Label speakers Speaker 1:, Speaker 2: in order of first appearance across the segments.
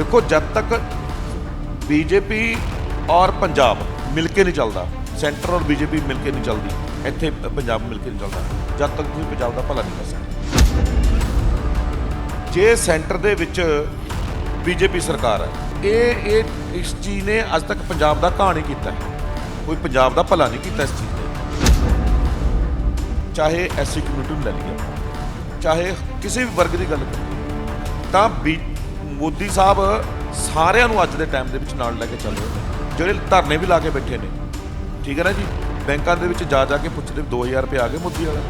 Speaker 1: ਦੇਖੋ, ਜਦ ਤੱਕ ਬੀਜੇਪੀ ਔਰ ਪੰਜਾਬ ਮਿਲ ਕੇ ਨਹੀਂ ਚੱਲਦਾ, ਸੈਂਟਰ ਔਰ ਬੀਜੇਪੀ ਮਿਲ ਕੇ ਨਹੀਂ ਚੱਲਦੀ, ਇੱਥੇ ਪੰਜਾਬ ਮਿਲ ਕੇ ਨਹੀਂ ਚੱਲਦਾ, ਜਦ ਤੱਕ ਤੁਸੀਂ ਪੰਜਾਬ ਦਾ ਭਲਾ ਨਹੀਂ ਕਰ ਸਕਦੇ। ਜੇ ਸੈਂਟਰ ਦੇ ਵਿੱਚ ਬੀਜੇਪੀ ਸਰਕਾਰ ਹੈ, ਇਹ ਇਹ ਇਸ ਚੀਜ਼ ਨੇ ਅੱਜ ਤੱਕ ਪੰਜਾਬ ਦਾ ਕਹਾਣੀ ਕੀਤਾ। ਹੈ ਕੋਈ ਪੰਜਾਬ ਦਾ ਭਲਾ ਨਹੀਂ ਕੀਤਾ ਇਸ ਚੀਜ਼ ਨੇ। ਚਾਹੇ ਐਸੀ ਕਮਿਊਨਿਟੀ ਨੂੰ ਲੈ ਲਈਏ, ਚਾਹੇ ਕਿਸੇ ਵੀ ਵਰਗ ਦੀ ਗੱਲ ਕਰੀਏ, ਤਾਂ ਵੀ ਮੋਦੀ ਸਾਹਿਬ ਸਾਰਿਆਂ ਨੂੰ ਅੱਜ ਦੇ ਟਾਈਮ ਦੇ ਵਿੱਚ ਨਾਲ ਲੈ ਕੇ ਚੱਲ ਰਹੇ ਨੇ ਜਿਹੜੇ ਧਰਨੇ ਵੀ ਲਾ ਕੇ ਬੈਠੇ ਨੇ। ਠੀਕ ਹੈ ਨਾ ਜੀ? ਬੈਂਕਾਂ ਦੇ ਵਿੱਚ ਜਾ ਜਾ ਕੇ ਪੁੱਛਦੇ 2000 ਰੁਪਏ ਆ ਗਏ ਮੋਦੀ ਵਾਲਾ।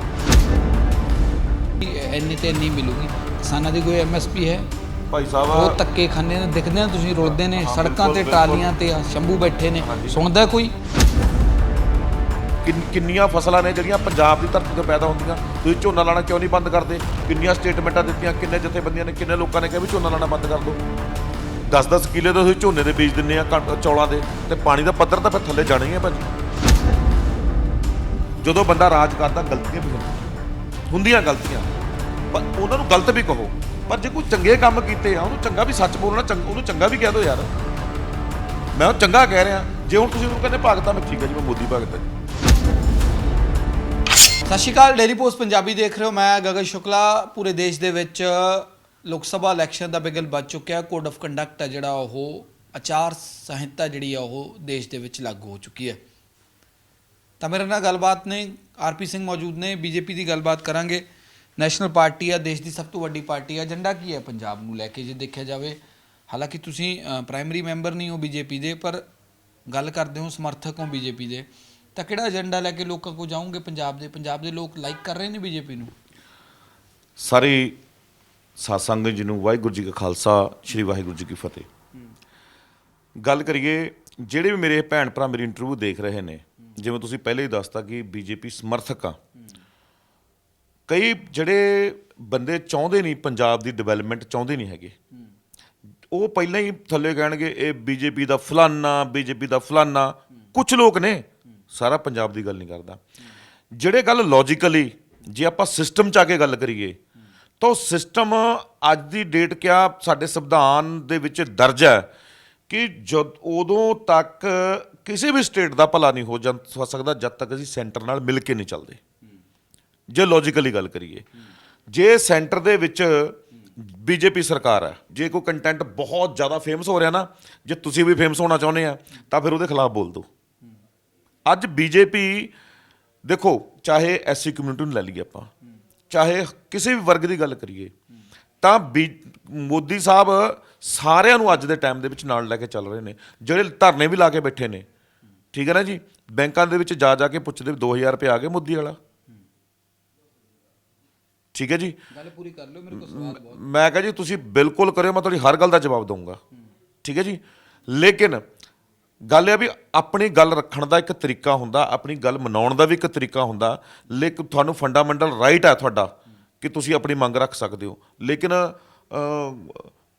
Speaker 2: ਇੰਨੀ ਤੇ ਇੰਨੀ ਮਿਲੂਗੀ। ਕਿਸਾਨਾਂ ਦੀ ਕੋਈ ਐਮਐਸਪੀ ਹੈ?
Speaker 1: ਭਾਈ
Speaker 2: ਉਹ
Speaker 1: ਸਾਹਿਬ
Speaker 2: ਤੱਕੇ ਖਾਂਦੇ ਨੇ ਦਿਖਦੇ ਨੇ ਤੁਸੀਂ ਰੁਲਦੇ ਨੇ ਸੜਕਾਂ ਤੇ ਟਰਾਲੀਆਂ ਤੇ ਸ਼ੰਭੂ ਬੈਠੇ ਨੇ। ਸੁਣਦਾ ਕੋਈ?
Speaker 1: ਕਿੰਨੀਆਂ ਫਸਲਾਂ ਨੇ ਜਿਹੜੀਆਂ ਪੰਜਾਬ ਦੀ ਧਰਤੀ ਤੋਂ ਪੈਦਾ ਹੁੰਦੀਆਂ? ਤੁਸੀਂ ਝੋਨਾ ਲਾਣਾ ਕਿਉਂ ਨਹੀਂ ਬੰਦ ਕਰਦੇ? ਕਿੰਨੀਆਂ ਸਟੇਟਮੈਂਟਾਂ ਦਿੱਤੀਆਂ? ਕਿੰਨੇ ਜਥੇਬੰਦੀਆਂ ਨੇ? ਕਿੰਨੇ ਲੋਕਾਂ ਨੇ ਕਿਹਾ ਵੀ ਝੋਨਾ ਲਾਣਾ ਬੰਦ ਕਰ ਦਿਓ 10-10 ਕਿੱਲੇ ਤਾਂ ਤੁਸੀਂ ਝੋਨੇ ਦੇ ਬੀਜ ਦਿੰਦੇ ਆ, ਕਣਕ- ਚੌਲਾਂ ਦੇ। ਤੇ ਪਾਣੀ ਦਾ ਪੱਧਰ ਤਾਂ ਫਿਰ ਥੱਲੇ ਜਾਣਾ ਹੀ ਹੈ ਭਾਜੀ। ਜਦੋਂ ਬੰਦਾ ਰਾਜ ਕਰਦਾ, ਗਲਤੀਆਂ ਵੀ ਹੁੰਦੀਆਂ। ਹੁੰਦੀਆਂ ਗਲਤੀਆਂ। ਪਰ ਉਹਨਾਂ ਨੂੰ ਗਲਤ ਵੀ ਕਹੋ। ਪਰ ਜੇ ਕੋਈ ਚੰਗੇ ਕੰਮ ਕੀਤੇ ਆ, ਉਹਨੂੰ ਚੰਗਾ ਵੀ ਸੱਚ ਬੋਲਣਾ, ਚੰਗ- ਉਹਨੂੰ ਚੰਗਾ ਵੀ ਕਹਿ ਦਿਓ ਯਾਰ। ਮੈਂ ਉਹ ਚੰਗਾ ਕਹਿ ਰਿਹਾ। ਜੇ ਹੁਣ ਤੁਸੀਂ ਉਹਨੂੰ ਕਹਿੰਦੇ ਭਗਤਾ, ਮੈਂ ਠੀਕ ਹੈ ਜੀ, ਮੈਂ ਮੋਦੀ ਭਗਤ ਜੀ।
Speaker 2: ਸਤਿ ਸ਼੍ਰੀ ਅਕਾਲ ਡੇਲੀ ਪੋਸਟ ਪੰਜਾਬੀ ਦੇਖ ਰਹੇ ਹੋ। ਮੈਂ ਗਗਨ ਸ਼ੁਕਲਾ, ਪੂਰੇ ਦੇਸ਼ ਦੇ ਵਿੱਚ ਲੋਕ ਸਭਾ ਇਲੈਕਸ਼ਨ ਦਾ ਬਿਗਲ ਵੱਜ ਚੁੱਕਿਆ ਕੋਡ ਆਫ ਕੰਡਕਟ ਹੈ ਜਿਹੜਾ ਉਹ, ਆਚਾਰ ਸੰਹਿਤਾ ਜਿਹੜੀ ਆ ਉਹ ਦੇਸ਼ ਦੇ ਵਿੱਚ ਲਾਗੂ ਹੋ ਚੁੱਕੀ ਹੈ। ਤਾਂ ਮੇਰੇ ਨਾਲ ਗੱਲਬਾਤ ਨੇ ਆਰਪੀ ਸਿੰਘ ਮੌਜੂਦ ਨੇ ਬੀਜੇਪੀ ਦੀ ਗੱਲਬਾਤ ਕਰਾਂਗੇ। ਨੈਸ਼ਨਲ ਪਾਰਟੀ ਆ, ਦੇਸ਼ ਦੀ ਸਭ ਤੋਂ ਵੱਡੀ ਪਾਰਟੀ ਆ। ਏਜੰਡਾ ਕੀ ਹੈ ਪੰਜਾਬ ਨੂੰ ਲੈ ਕੇ ਜੇ ਦੇਖਿਆ ਜਾਵੇ? ਹਾਲਾਂਕਿ ਤੁਸੀਂ ਪ੍ਰਾਇਮਰੀ ਮੈਂਬਰ ਨਹੀਂ ਹੋ ਬੀਜੇਪੀ ਦੇ, ਪਰ ਗੱਲ ਕਰਦੇ ਹੋ ਸਮਰਥਕ ਹੋ ਬੀਜੇਪੀ ਦੇ। ਤਾਂ ਕਿਹੜਾ ਏਜੰਡਾ ਲੈ ਕੇ ਲੋਕਾਂ ਕੋਲ ਜਾਓਗੇ ਪੰਜਾਬ ਦੇ? ਪੰਜਾਬ ਦੇ ਲੋਕ ਲਾਈਕ ਕਰ ਰਹੇ ਨੇ ਬੀਜੇਪੀ ਨੂੰ?
Speaker 1: ਸਾਰੀ ਸਾਧ ਸੰਗਤ ਜੀ ਨੂੰ ਵਾਹਿਗੁਰੂ ਜੀ ਕਾ ਖਾਲਸਾ ਸ੍ਰੀ ਵਾਹਿਗੁਰੂ ਜੀ ਕੀ ਫਤਿਹ। ਗੱਲ ਕਰੀਏ ਜਿਹੜੇ ਵੀ ਮੇਰੇ ਭੈਣ ਭਰਾ ਮੇਰੀ ਇੰਟਰਵਿਊ ਦੇਖ ਰਹੇ ਨੇ ਜਿਵੇਂ ਤੁਸੀਂ ਪਹਿਲੇ ਹੀ ਦੱਸਤਾ ਕਿ ਬੀਜੇਪੀ ਸਮਰਥਕ ਆ। ਕਈ ਜਿਹੜੇ ਬੰਦੇ ਚਾਹੁੰਦੇ ਨਹੀਂ ਪੰਜਾਬ ਦੀ ਡਿਵੈਲਪਮੈਂਟ ਚਾਹੁੰਦੇ ਨਹੀਂ ਹੈਗੇ। ਉਹ ਪਹਿਲਾਂ ਹੀ ਥੱਲੇ ਕਹਿਣਗੇ ਇਹ ਬੀਜੇਪੀ ਦਾ ਫਲਾਨਾ ਬੀਜੇਪੀ ਦਾ ਫਲਾਨਾ। ਕੁਝ ਲੋਕ ਨੇ ਸਾਰਾ ਪੰਜਾਬ ਦੀ ਗੱਲ ਨਹੀਂ ਕਰਦਾ। ਜਿਹੜੇ ਗੱਲ ਲੌਜੀਕਲੀ ਜੇ ਆਪਾਂ ਸਿਸਟਮ ਚ ਆ ਕੇ ਗੱਲ ਕਰੀਏ, ਤਾਂ ਉਹ ਸਿਸਟਮ ਅੱਜ ਦੀ ਡੇਟ ਕਿਆ ਸਾਡੇ ਸੰਵਿਧਾਨ ਦੇ ਵਿੱਚ ਦਰਜ ਹੈ ਕਿ ਜਦ ਉਦੋਂ ਤੱਕ ਕਿਸੇ ਵੀ ਸਟੇਟ ਦਾ ਭਲਾ ਨਹੀਂ ਹੋ ਜਾਂ ਹੋ ਸਕਦਾ ਜਦ ਤੱਕ ਅਸੀਂ ਸੈਂਟਰ ਨਾਲ ਮਿਲ ਕੇ ਨਹੀਂ ਚੱਲਦੇ। ਜੇ ਲੌਜੀਕਲੀ ਗੱਲ ਕਰੀਏ, ਜੇ ਸੈਂਟਰ ਦੇ ਵਿੱਚ ਬੀਜੇਪੀ ਸਰਕਾਰ ਹੈ, ਜੇ ਕੋਈ ਕੰਟੈਂਟ ਬਹੁਤ ਜ਼ਿਆਦਾ ਫੇਮਸ ਹੋ ਰਿਹਾ ਨਾ, ਜੇ ਤੁਸੀਂ ਵੀ ਫੇਮਸ ਹੋਣਾ ਚਾਹੁੰਦੇ ਆ, ਤਾਂ ਫਿਰ ਉਹਦੇ ਖਿਲਾਫ ਬੋਲ ਦਿਓ। ਅੱਜ ਬੀਜੇਪੀ ਦੇਖੋ ਚਾਹੇ ਐਸਸੀ ਕਮਿਊਨਿਟੀ ਨੂੰ ਲੈ ਲਈਏ ਆਪਾਂ ਚਾਹੇ ਕਿਸੇ ਵੀ ਵਰਗ ਦੀ ਗੱਲ ਕਰੀਏ ਤਾਂ ਮੋਦੀ ਸਾਹਿਬ ਸਾਰਿਆਂ ਨੂੰ ਅੱਜ ਦੇ ਟਾਈਮ ਦੇ ਵਿੱਚ ਨਾਲ ਲੈ ਕੇ ਚੱਲ ਰਹੇ ਨੇ ਜਿਹੜੇ ਧਰਨੇ ਵੀ ਲਾ ਕੇ ਬੈਠੇ ਨੇ। ਠੀਕ ਹੈ ਨਾ ਜੀ? ਬੈਂਕਾਂ ਦੇ ਵਿੱਚ ਜਾ ਜਾ ਕੇ ਪੁੱਛਦੇ 2000 ਰੁਪਏ ਆ ਗਏ ਮੋਦੀ ਵਾਲਾ। ਠੀਕ ਹੈ ਜੀ?
Speaker 2: ਗੱਲ ਪੂਰੀ ਕਰ ਲਿਓ ਮੇਰੇ ਕੋਲ ਸਵਾਲ ਬਹੁਤ
Speaker 1: ਮੈਂ ਕਹਾਂ ਜੀ ਤੁਸੀਂ ਬਿਲਕੁਲ ਕਰਿਓ ਮੈਂ ਤੁਹਾਡੀ ਹਰ ਗੱਲ ਦਾ ਜਵਾਬ ਦਊਂਗਾ। ਠੀਕ ਹੈ ਜੀ? ਲੇਕਿਨ ਗੱਲ ਇਹ ਆ ਵੀ ਆਪਣੀ ਗੱਲ ਰੱਖਣ ਦਾ ਇੱਕ ਤਰੀਕਾ ਹੁੰਦਾ, ਆਪਣੀ ਗੱਲ ਮਨਾਉਣ ਦਾ ਵੀ ਇੱਕ ਤਰੀਕਾ ਹੁੰਦਾ ਲੇਕਿਨ ਤੁਹਾਨੂੰ ਫੰਡਾਮੈਂਟਲ ਰਾਈਟ ਹੈ ਤੁਹਾਡਾ ਕਿ ਤੁਸੀਂ ਆਪਣੀ ਮੰਗ ਰੱਖ ਸਕਦੇ ਹੋ। ਲੇਕਿਨ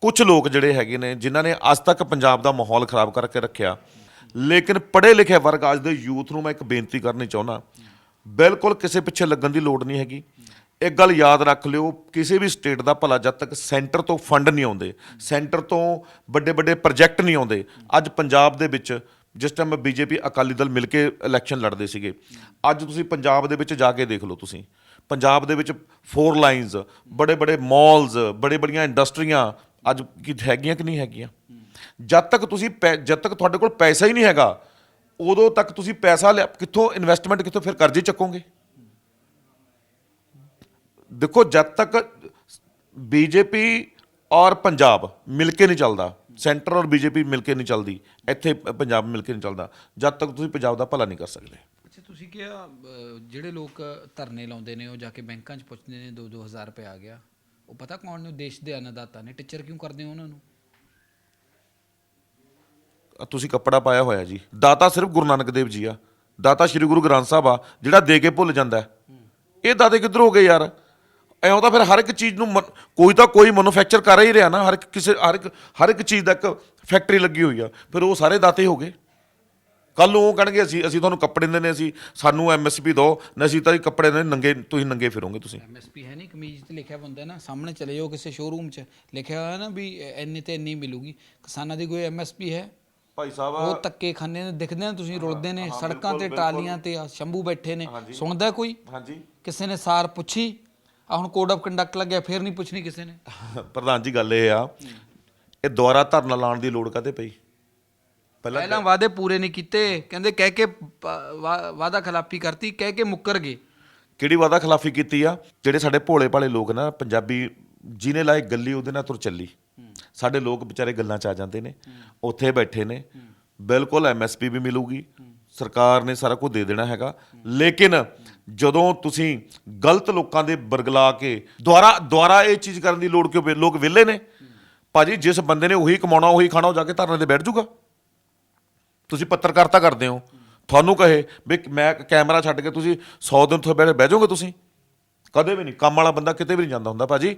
Speaker 1: ਕੁਝ ਲੋਕ ਜਿਹੜੇ ਹੈਗੇ ਨੇ, ਜਿਨ੍ਹਾਂ ਨੇ ਅੱਜ ਤੱਕ ਪੰਜਾਬ ਦਾ ਮਾਹੌਲ ਖਰਾਬ ਕਰਕੇ ਰੱਖਿਆ, ਲੇਕਿਨ ਪੜ੍ਹੇ ਲਿਖੇ ਵਰਗ ਅੱਜ ਦੇ ਯੂਥ ਨੂੰ ਮੈਂ ਇੱਕ ਬੇਨਤੀ ਕਰਨੀ ਚਾਹੁੰਦਾ, ਬਿਲਕੁਲ ਕਿਸੇ ਪਿੱਛੇ ਲੱਗਣ ਦੀ ਲੋੜ ਨਹੀਂ ਹੈਗੀ। ਇੱਕ ਗੱਲ ਯਾਦ ਰੱਖ ਲਿਓ, ਕਿਸੇ ਵੀ ਸਟੇਟ ਦਾ ਭਲਾ ਜਦ ਤੱਕ ਸੈਂਟਰ ਤੋਂ ਫੰਡ ਨਹੀਂ ਆਉਂਦੇ ਸੈਂਟਰ ਤੋਂ ਵੱਡੇ ਵੱਡੇ ਪ੍ਰੋਜੈਕਟ ਨਹੀਂ ਆਉਂਦੇ, ਅੱਜ ਪੰਜਾਬ ਦੇ ਵਿੱਚ ਜਿਸ ਟਾਈਮ ਬੀਜੇਪੀ ਅਕਾਲੀ ਦਲ ਮਿਲ ਕੇ ਇਲੈਕਸ਼ਨ ਲੜਦੇ ਸੀਗੇ, ਅੱਜ ਤੁਸੀਂ ਪੰਜਾਬ ਦੇ ਵਿੱਚ ਜਾ ਕੇ ਦੇਖ ਲਓ ਤੁਸੀਂ, ਪੰਜਾਬ ਦੇ ਵਿੱਚ ਫੋਰ ਲਾਈਨਸ ਬੜੇ ਬੜੇ ਮਾਲਸ ਬੜੇ ਬੜੀਆਂ ਇੰਡਸਟਰੀਆਂ ਅੱਜ ਕੀ ਹੈਗੀਆਂ ਕਿ ਨਹੀਂ ਹੈਗੀਆਂ? ਜਦ ਤੱਕ ਤੁਸੀਂ ਪੈ- ਜਦ ਤੱਕ ਤੁਹਾਡੇ ਕੋਲ ਪੈਸਾ ਹੀ ਨਹੀਂ ਹੈਗਾ, ਉਦੋਂ ਤੱਕ ਤੁਸੀਂ ਪੈਸਾ ਲਿਆ- ਕਿੱਥੋਂ ਇਨਵੈਸਟਮੈਂਟ ਕਿੱਥੋਂ ਫਿਰ ਕਰਜ਼ੇ ਚੱਕੋਗੇ? ਦੇਖੋ ਜਦ ਤੱਕ ਬੀਜੇਪੀ ਔਰ ਪੰਜਾਬ ਮਿਲ ਕੇ ਨਹੀਂ ਚੱਲਦਾ ਸੈਂਟਰ ਔਰ ਬੀਜੇਪੀ ਮਿਲ ਕੇ ਨਹੀਂ ਚੱਲਦੀ ਇੱਥੇ ਪੰਜਾਬ ਮਿਲ ਕੇ ਨਹੀਂ ਚੱਲਦਾ ਜਦ ਤੱਕ ਤੁਸੀਂ ਪੰਜਾਬ ਦਾ ਭਲਾ ਨਹੀਂ ਕਰ ਸਕਦੇ।
Speaker 2: ਅੱਛਾ ਤੁਸੀਂ ਕਿਹਾ ਜਿਹੜੇ ਲੋਕ ਧਰਨੇ ਲਾਉਂਦੇ ਨੇ ਉਹ ਜਾ ਕੇ ਬੈਂਕਾਂ 'ਚ ਪੁੱਛਦੇ ਨੇ 2-2000 ਰੁਪਏ ਆ ਗਿਆ। ਉਹ ਪਤਾ ਕੌਣ ਨੇ? ਦੇਸ਼ ਦੇ ਅੰਨਦਾਤਾ ਨੇ। ਟੀਚਰ ਕਿਉਂ ਕਰਦੇ ਹੋ ਉਹਨਾਂ ਨੂੰ?
Speaker 1: ਤੁਸੀਂ ਕੱਪੜਾ ਪਾਇਆ ਹੋਇਆ ਜੀ। ਦਾਤਾ ਸਿਰਫ ਗੁਰੂ ਨਾਨਕ ਦੇਵ ਜੀ ਆ। ਦਾਤਾ ਸ੍ਰੀ ਗੁਰੂ ਗ੍ਰੰਥ ਸਾਹਿਬ ਆ ਜਿਹੜਾ ਦੇ ਕੇ ਭੁੱਲ ਜਾਂਦਾ। ਇਹ ਦਾਤੇ ਕਿੱਧਰ ਹੋ ਗਏ ਯਾਰ? ਐਉਂ ਤਾਂ ਫਿਰ ਹਰ ਇੱਕ ਚੀਜ਼ ਨੂੰ ਕੋਈ ਤਾਂ ਕੋਈ ਮੈਨੂਫੈਕਚਰ ਕਰ ਹੀ ਰਿਹਾ ਨਾ ਹਰ ਇੱਕ ਕਿਸੇ ਹਰ ਇੱਕ ਹਰ ਇੱਕ ਚੀਜ਼ ਦਾ ਇੱਕ ਫੈਕਟਰੀ ਲੱਗੀ ਹੋਈ ਆ। ਫਿਰ ਉਹ ਸਾਰੇ ਦਾਤੇ ਹੋ ਗਏ। ਕੱਲ ਨੂੰ ਉਹ ਕਹਿਣਗੇ ਅਸੀਂ ਅਸੀਂ ਤੁਹਾਨੂੰ ਕੱਪੜੇ ਦਿੰਦੇ ਨੇ ਅਸੀਂ ਸਾਨੂੰ ਐਮਐਸਪੀ ਦਿਓ ਨਾ ਅਸੀਂ ਤਾਂ ਕੱਪੜੇ ਦੇ ਨੰਗੇ ਤੁਸੀਂ ਨੰਗੇ ਫਿਰੋਗੇ ਤੁਸੀਂ।
Speaker 2: ਐਮਐਸਪੀ ਹੈ ਨਹੀਂ ਕਮੀਜ਼ ਤੇ ਲਿਖਿਆ ਹੁੰਦਾ ਨਾ ਸਾਹਮਣੇ ਚਲੇ ਜਾਓ ਕਿਸੇ ਸ਼ੋਰੂਮ 'ਚ। ਲਿਖਿਆ ਹੋਇਆ ਨਾ ਵੀ ਇੰਨੀ ਤੇ ਇੰਨੀ ਮਿਲੂਗੀ। ਕਿਸਾਨਾਂ ਦੀ ਕੋਈ ਐਮਐਸਪੀ ਹੈ?
Speaker 1: ਭਾਈ ਸਾਹਿਬ
Speaker 2: ਉਹ ਧੱਕੇ ਖਾਨੇ ਨੇ ਦਿਖਦੇ ਨੇ ਤੁਸੀਂ ਰੁਲਦੇ ਨੇ ਸੜਕਾਂ ਤੇ ਟਰਾਲੀਆਂ ਤੇ ਸ਼ੰਭੂ ਬੈਠੇ ਨੇ। ਸੁਣਦਾ ਕੋਈ?
Speaker 1: ਹਾਂਜੀ।
Speaker 2: ਕਿਸੇ ਨੇ ਸਾਰ ਪੁੱਛੀ? ਆ ਹੁਣ ਕੋਡ ਆਫ ਕੰਡਕਟ ਲੱਗਿਆ ਫੇਰ ਨਹੀਂ ਪੁੱਛਣੀ ਕਿਸੇ ਨੇ।
Speaker 1: ਪ੍ਰਧਾਨ ਜੀ ਗੱਲ ਇਹ ਆ ਇਹ ਦੁਆਰਾ ਧਰਨਾ ਲਾਉਣ ਦੀ ਲੋੜ ਕਾਤੇ ਪਈ? ਪਹਿਲਾਂ
Speaker 2: ਪਹਿਲਾਂ ਵਾਅਦੇ ਪੂਰੇ ਨਹੀਂ ਕੀਤੇ ਕਹਿੰਦੇ ਕਹਿ ਕੇ ਵਾਅਦਾ ਖਿਲਾਫੀ ਕਰਤੀ ਕਹਿ ਕੇ ਮੁੱਕਰ ਗਏ।
Speaker 1: ਕਿਹੜੀ ਵਾਦਾ ਖਿਲਾਫੀ ਕੀਤੀ ਆ? ਜਿਹੜੇ ਸਾਡੇ ਭੋਲੇ ਭਾਲੇ ਲੋਕ ਨਾ ਪੰਜਾਬੀ ਜਿਹਨੇ ਲਾਇਕ ਗੱਲੀ ਉਹਦੇ ਨਾਲ ਤੁਰ ਚੱਲੀ। ਸਾਡੇ ਲੋਕ ਵਿਚਾਰੇ ਗੱਲਾਂ ਚ ਆ ਜਾਂਦੇ ਨੇ ਉੱਥੇ ਬੈਠੇ ਨੇ। ਬਿਲਕੁਲ ਐਮਐਸਪੀ ਵੀ ਮਿਲੂਗੀ। ਸਰਕਾਰ ਨੇ ਸਾਰਾ ਕੁਝ ਦੇ ਦੇਣਾ ਹੈਗਾ। ਲੇਕਿਨ ਜਦੋਂ ਤੁਸੀਂ ਗਲਤ ਲੋਕਾਂ ਦੇ ਬਰਗਲਾ ਕੇ ਦੁਆਰਾ ਦੁਆਰਾ ਇਹ ਚੀਜ਼ ਕਰਨ ਦੀ ਲੋੜ ਕਿਉਂ ਪਈ? ਲੋਕ ਵਿਹਲੇ ਨੇ। ਭਾਜੀ, ਜਿਸ ਬੰਦੇ ਨੇ ਉਹੀ ਕਮਾਉਣਾ, ਉਹੀ ਖਾਣਾ, ਉਹ ਜਾ ਕੇ ਧਰਨੇ ਤੇ ਬੈਠ ਜਾਊਗਾ ਤੁਸੀਂ ਪੱਤਰਕਾਰਤਾ ਕਰਦੇ ਹੋ। ਤੁਹਾਨੂੰ ਕਹੇ ਵੀ ਮੈਂ ਕੈਮਰਾ ਛੱਡ ਕੇ ਤੁਸੀਂ 100 ਦਿਨ ਉੱਥੇ ਬਹਿ ਬਹਿ ਜਾਓਗੇ ਤੁਸੀਂ। ਕਦੇ ਵੀ ਨਹੀਂ। ਕੰਮ ਵਾਲਾ ਬੰਦਾ ਕਿਤੇ ਵੀ ਨਹੀਂ ਜਾਂਦਾ ਹੁੰਦਾ, ਭਾਜੀ।